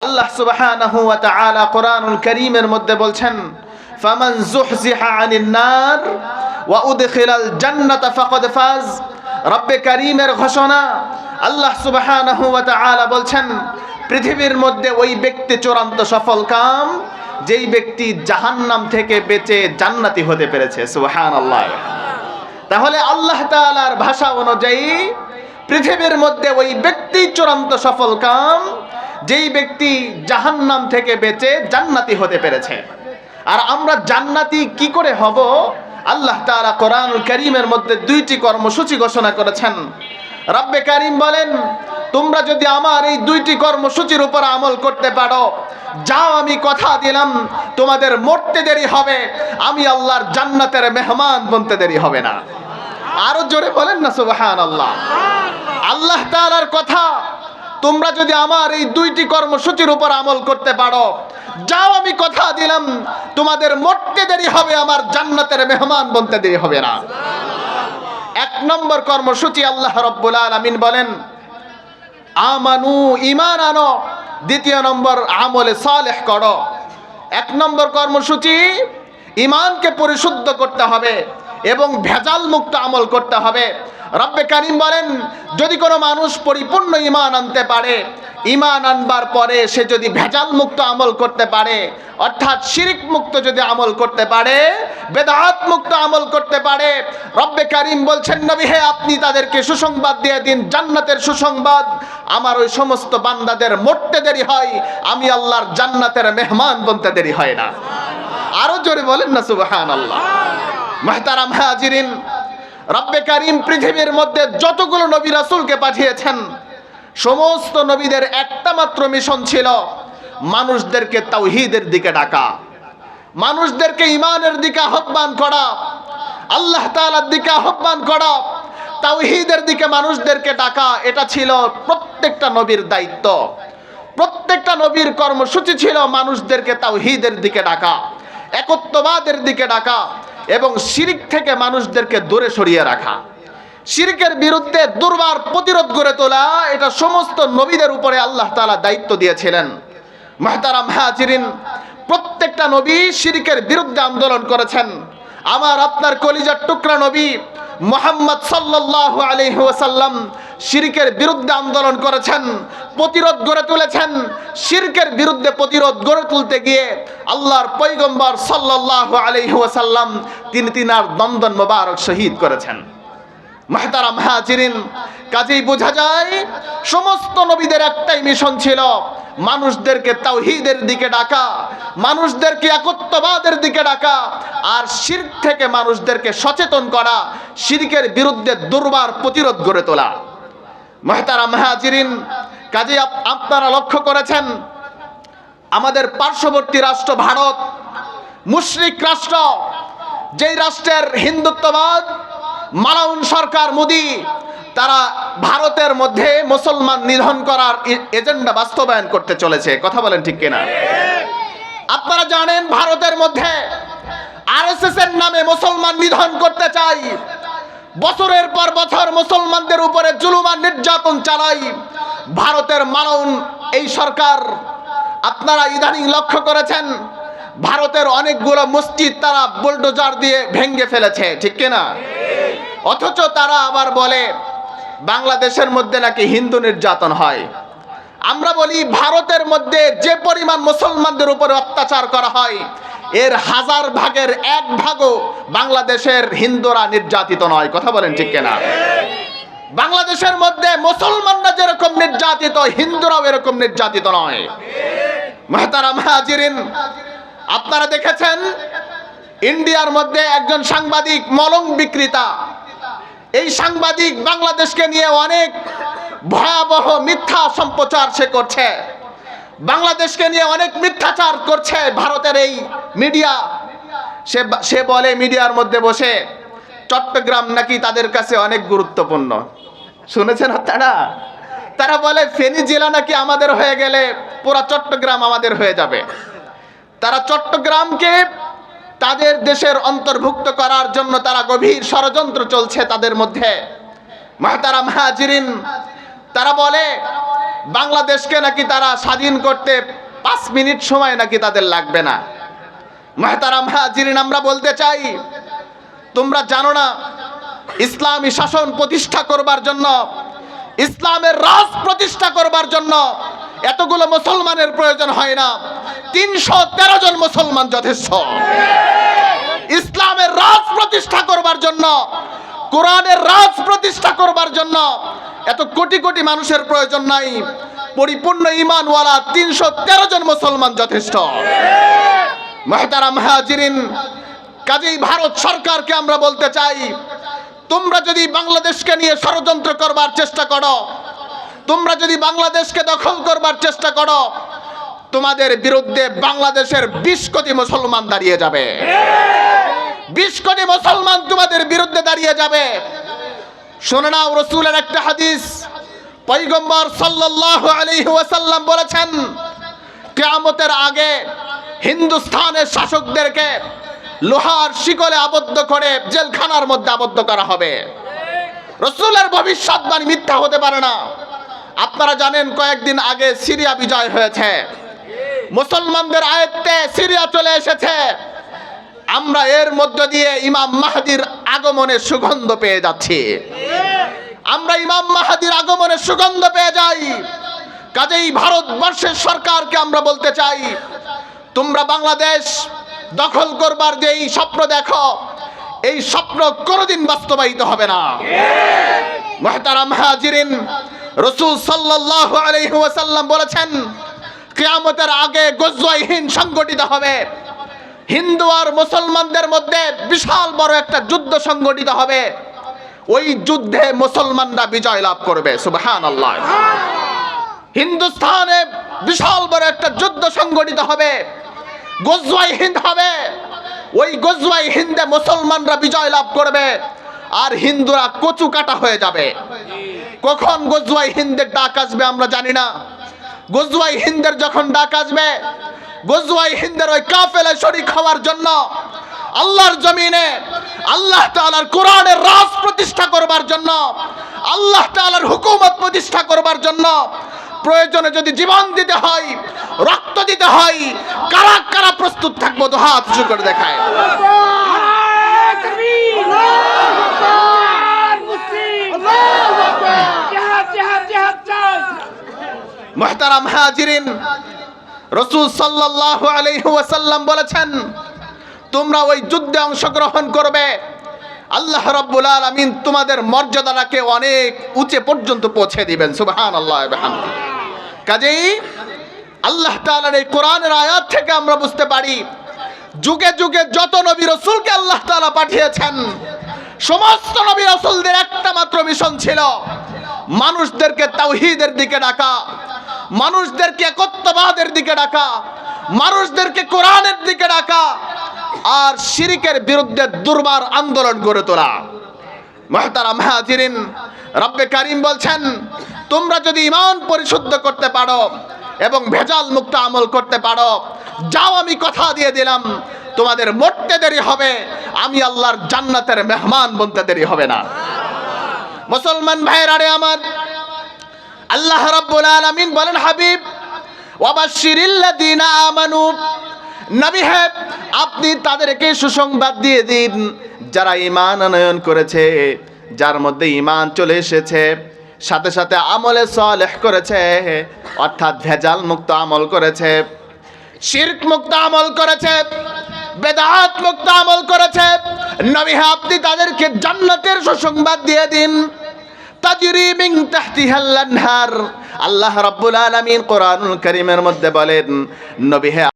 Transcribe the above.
আল্লাহ সুবহানাহু ওয়া তাআলা কোরআনুল কারীমের মধ্যে বলছেন, ফামান যুহজিহা আনিন নার ওয়া উদখিলাল জান্নাতা ফাকাদ ফাজ। রব্বে কারীমের ঘোষণা, আল্লাহ সুবহানাহু ওয়া তাআলা বলছেন, পৃথিবীর মধ্যে ওই ব্যক্তি চূড়ান্ত সফল কাম, যেই ব্যক্তি জাহান্নাম থেকে বেঁচে জান্নাতি হতে পেরেছে। সুবহানাল্লাহ। তাহলে আল্লাহ তাআলার ভাষা অনুযায়ী, পৃথিবীর মধ্যে ওই ব্যক্তি চূড়ান্ত সফল কাম যেই ব্যক্তি জাহান্নাম থেকে বেঁচে জান্নাতি হতে পেরেছে। আর আমরা জান্নাতি কি করে হব? আল্লাহ তাআলা কোরআনুল কারীমের মধ্যে দুইটি কর্মসূচি ঘোষণা করেছেন। রব্বে কারীম বলেন, তোমরা যদি আমার এই দুইটি কর্মসূচির উপর আমল করতে পারো, যাও আমি কথা দিলাম, তোমাদের মরতে দেরি হবে, আমি আল্লাহর জান্নাতের মেহমান বনতে দেরি হবে না। আরও জোরে বলেন না সুবহান আল্লাহ আল্লাহ তাআলার কথা তোমরা যদি আমার এই দুইটি কর্মসূচির উপর আমল করতে পারো, যাও আমি কথা দিলাম, তোমাদের মরতে দেরি হবে, আমার জান্নাতের মেহমান বনতে দেরি হবে না। এক নম্বর কর্মসূচি আল্লাহ রব্বুল আলামিন বলেন, আমানু ইমান আনো। দ্বিতীয় নম্বর, আমলে সালেহ করো। এক নম্বর কর্মসূচি ইমানকে পরিশুদ্ধ করতে হবে এবং ভেজাল মুক্ত আমল করতে হবে। রব্বে কারিম বলেন, যদি কোনো মানুষ পরিপূর্ণ ইমান আনতে পারে ইমান আনবার পরে সে যদি ভেজাল মুক্ত আমল করতে পারে, অর্থাৎ শিরিক মুক্ত যদি আমল করতে পারে বেদাত মুক্ত আমল করতে পারে, রব্বে কারিম বলছেন, নবী, হে, আপনি তাদেরকে সুসংবাদ দিয়ে দিন, জান্নাতের সুসংবাদ। আমার ওই সমস্ত বান্দাদের মরতে দেরি হয়, আমি আল্লাহর জান্নাতের মেহমান বনতে দেরি হয় না। আরও জোরে বলেন না সুবহান আল্লাহ মেহতারাম হাজিরিন রব্বে কারিম পৃথিবীর মধ্যে যতগুলো নবী রাসুলকে পাঠিয়েছেন, সমস্ত নবীদের একটা মাত্র মিশন ছিল, মানুষদেরকে তাওহীদের দিকে ডাকা, মানুষদেরকে ইমানের দিকে আহ্বান করা, আল্লাহ তাআলার দিকে আহ্বান করা, তাওহীদের দিকে মানুষদেরকে ডাকা, এটা ছিল প্রত্যেকটা নবীর দায়িত্ব। প্রত্যেকটা নবীর কর্মসূচি ছিল মানুষদেরকে তাওহীদের দিকে ডাকা, একত্ববাদের দিকে ডাকা এবং শিরিক থেকে মানুষদেরকে দূরে সরিয়ে রাখা। শিরকের বিরুদ্ধে দুর্বার প্রতিরোধ গড়ে তোলা, এটা সমস্ত নবীদের উপরে আল্লাহ তালা দায়িত্ব দিয়েছিলেন। মেহতারা মাহাজিরিন প্রত্যেকটা নবী সিরিকের বিরুদ্ধে আন্দোলন করেছেন। আমার, আপনার কলিজার টুকরা নবী মোহাম্মদ সাল্লাহ ওয়াসাল্লাম শিরকের বিরুদ্ধে আন্দোলন করেছেন, প্রতিরোধ গড়ে তুলেছেন। শিরকের বিরুদ্ধে প্রতিরোধ গড়ে তুলতে গিয়ে আল্লাহর পৈগম্বর সাল্লাহ ওয়াসাল্লাম তিনি তিনার দন্দন মোবারক শহীদ করেছেন। মাহতারাম হাজিরিন। কাজেই বোঝা যায়, সমস্ত নবীদের একটাই মিশন ছিল, মানুষদেরকে তাওহীদের দিকে ডাকা, মানুষদেরকে একত্ববাদের দিকে ডাকা, আর শিরক থেকে মানুষদেরকে সচেতন করা, শিরকের বিরুদ্ধে দুর্বার প্রতিরোধ গড়ে তোলা। মাহতারাম হাজিরিন কাজে আপনারা লক্ষ্য করেছেন, আমাদের পার্শ্ববর্তী রাষ্ট্র ভারত, মুশরিক রাষ্ট্র, যেই রাষ্ট্রের হিন্দুত্ববাদ মালাউন সরকার, মোদি, তারা ভারতের মধ্যে মুসলমান নিধন করার এজেন্ডা বাস্তবায়ন করতে চলেছে। কথা বলেন ঠিক কিনা? আপনারা জানেন, ভারতের মধ্যে আরএসএস এর নামে মুসলমান নিধন করতে চাই। বছরের পর বছর মুসলমানদের উপরে জুলুম আর নির্যাতন চালাই। ভারতের মালাউন, এই সরকার, আপনারা ইদানিং লক্ষ্য করেছেন, ভারতের অনেকগুলো মসজিদ তারা বুলডোজার দিয়ে ভেঙ্গে ফেলেছে। ঠিক কিনা? অথচ তারা আবার বলে, বাংলাদেশের মধ্যে নাকি হিন্দু নির্যাতন হয়। আমরা বলি, ভারতের মধ্যে যে পরিমাণ মুসলমানদের উপরে অত্যাচার করা হয়, এর হাজার ভাগের এক ভাগও বাংলাদেশের হিন্দুরা নির্যাতিত নয়। কথা বলেন ঠিক কিনা? বাংলাদেশের মধ্যে মুসলমানরা যেরকম নির্যাতিত, হিন্দুরাও এরকম নির্যাতিত নয়। আপনারা দেখেছেন, ইন্ডিয়ার মধ্যে একজন সাংবাদিক, মলং বিক্রেতা এই সাংবাদিক বাংলাদেশকে নিয়ে অনেক ভয়াবহ মিথ্যা সম্প্রচার সে করছে। বাংলাদেশকে নিয়ে অনেক মিথ্যাচার করছে ভারতের এই মিডিয়া। সে সে বলে মিডিয়ার মধ্যে বসে চট্টগ্রাম নাকি তাদের কাছে অনেক গুরুত্বপূর্ণ। শুনেছেন তারা তারা বলে, ফেনী জেলা নাকি আমাদের হয়ে গেলে পুরা চট্টগ্রাম আমাদের হয়ে যাবে। তারা চট্টগ্রামকে তাদের দেশের অন্তর্ভুক্ত করার জন্য তারা গভীর ষড়যন্ত্র চলছে তাদের মধ্যে। মাহতারা মাহাজিরিন তারা বলে, বাংলাদেশকে নাকি তারা স্বাধীন করতে পাঁচ মিনিট সময় নাকি তাদের লাগবে না। মেহতারাম হাজিরিন, আমরা বলতে চাই, তোমরা জানো না, ইসলামী শাসন প্রতিষ্ঠা করবার জন্য, ইসলামের রাজ প্রতিষ্ঠা করবার জন্য এতগুলো মুসলমানের প্রয়োজন হয় না। তিনশো তেরো জন মুসলমান যথেষ্ট। ইসলামের রাজ প্রতিষ্ঠা করবার জন্য, কোরআনের রাজ প্রতিষ্ঠা করবার জন্য এত কোটি কোটি মানুষের প্রয়োজন নাই। পরিপূর্ণ ইমানওয়ালা তিনশো তেরো জন মুসলমান যথেষ্ট। মেহতারা মাহাজিরিন কাজেই ভারত সরকারকে আমরা বলতে চাই, তোমরা যদি বাংলাদেশকে নিয়ে ষড়যন্ত্র করবার চেষ্টা করো, তোমরা যদি বাংলাদেশকে দখল করবার চেষ্টা করো, তোমাদের বিরুদ্ধে বাংলাদেশের বিশ কোটি মুসলমান দাঁড়িয়ে যাবে। বিশ কোটি মুসলমান তোমাদের বিরুদ্ধে দাঁড়িয়ে যাবে। শোনে নাও, রসুলের একটা হাদিস। পৈগম্বর সাল্লাল্লাহু আলাইহি ওয়াসাল্লাম বলেছেন, কিয়ামতের আগে হিন্দুস্তানের শাসকদেরকে লোহার শিকলে আবদ্ধ করে জেলখানার মধ্যে আবদ্ধ করা হবে। রসুলের ভবিষ্যৎবাণী মিথ্যা হতে পারে না। আপনারা জানেন, কয়েকদিন আগে সিরিয়া বিজয় হয়েছে। মুসলমানদের আয়ত্তে সিরিয়া চলে এসেছে। আমরা এর মধ্য দিয়ে ইমাম মাহাদির আগমনের সুগন্ধ পেয়ে যাচ্ছি। আমরা ইমাম মাহাদির আগমনের সুগন্ধ পেয়ে যাই। কাজেই ভারতবর্ষের সরকারকে আমরা বলতে চাই, তোমরা বাংলাদেশ দখল করবার যে এই স্বপ্ন দেখো, এই স্বপ্ন কোনোদিন বাস্তবায়িত হবে না। মহতারাম হাজিরিন রসুল সাল্লাল্লাহু আলাইহি ওয়াসাল্লাম বলেছেন, কেয়ামতের আগে গজওয়াইহীন সংগঠিত হবে। হিন্দু আর মুসলমানদের মধ্যে বিশাল বড় একটা যুদ্ধ সংগঠিত হবে। ওই যুদ্ধে মুসলমানরা বিজয় লাভ করবে সুবহান আল্লাহ হিন্দুস্তানে বিশাল বড় একটা যুদ্ধ সংগঠিত হবে। গজওয়াই হিন্দ হবে। ওই গজওয়াই হিন্দে মুসলমানরা বিজয় লাভ করবে আর হিন্দুরা কচু কাটা হয়ে যাবে। কখন গজওয়াই হিন্দের ডাক আসবে আমরা জানি না। গজওয়াই হিন্দের যখন ডাক আসবে, গজওয়াই হিন্দের ওই কাফেলে শরিক হওয়ার জন্য আল্লাহর জমিনে আল্লাহ তাআলার কোরআনের রাজ প্রতিষ্ঠা করবার জন্য, আল্লাহ তাআলার হুকুমত প্রতিষ্ঠা করবার জন্য প্রয়োজনে যদি জীবন দিতে হয়, রক্ত দিতে হয়, কারা কারা প্রস্তুত থাকব? তো হাত করে দেখায়। মুহতারাম হাজিরিন, রসুল সাল্লাল্লাহু আলাইহি ওয়াসাল্লাম বলেছেন, তোমরা ওই যুদ্ধে অংশগ্রহণ করবে। আল্লাহ রাব্বুল আলামিন তোমাদের মর্যাদাটাকে অনেক উঁচে পর্যন্ত পৌঁছে দিবেন। সুবহানাল্লাহ আল্লাহ কাজেই আল্লাহ তাআলার এই কোরআনের আয়াত থেকে আমরা বুঝতে পারি, যুগে যুগে যত নবী রসুলকে আল্লাহ তাআলা পাঠিয়েছেন, সমস্ত নবী রসুলদের একটা মাত্র মিশন ছিল, মানুষদেরকে তাওহিদের দিকে ডাকা। মানুষদেরকে একত্ববাদের দিকে ডাকা, মানুষদেরকে কোরআনের দিকে ডাকা আর শিরিকের বিরুদ্ধে দুর্বার আন্দোলন গড়ে তোলা। রব্বে কারিম বলছেন, তোমরা যদি ইমান পরিশুদ্ধ করতে পারো এবং ভেজাল করতে পারো, যাও আমি কথা দিয়ে দিলাম, তোমাদের দেরি হবে, আমি জান্নাতের মেহমান দেরি হবে না। মুসলমান ভাইয়ের আরে আমার আল্লাহ রাব্বুল আলামিন বলেন, হাবিব, ওয়াবাশশিরিল্লাযিনা আমানু। নবী, হে, আপনি তাদেরকে সুসংবাদ দিয়ে দিন। যারা ঈমান আনয়ন করেছে, যার মধ্যে ঈমান চলে এসেছে, সাথে সাথে আমলে সলেহ করেছে, অর্থাৎ ভেজাল মুক্ত আমল করেছে শিরক মুক্ত আমল করেছে বেদাত মুক্ত আমল করেছে, নবী আপনি তাদেরকে জান্নাতের সুসংবাদ দিয়ে দিন। তাজরি মিন তাহতিহাল আনহার আল্লাহ রাব্বুল আলামিন কোরআনুল কারীমের মধ্যে বলেন নবী হে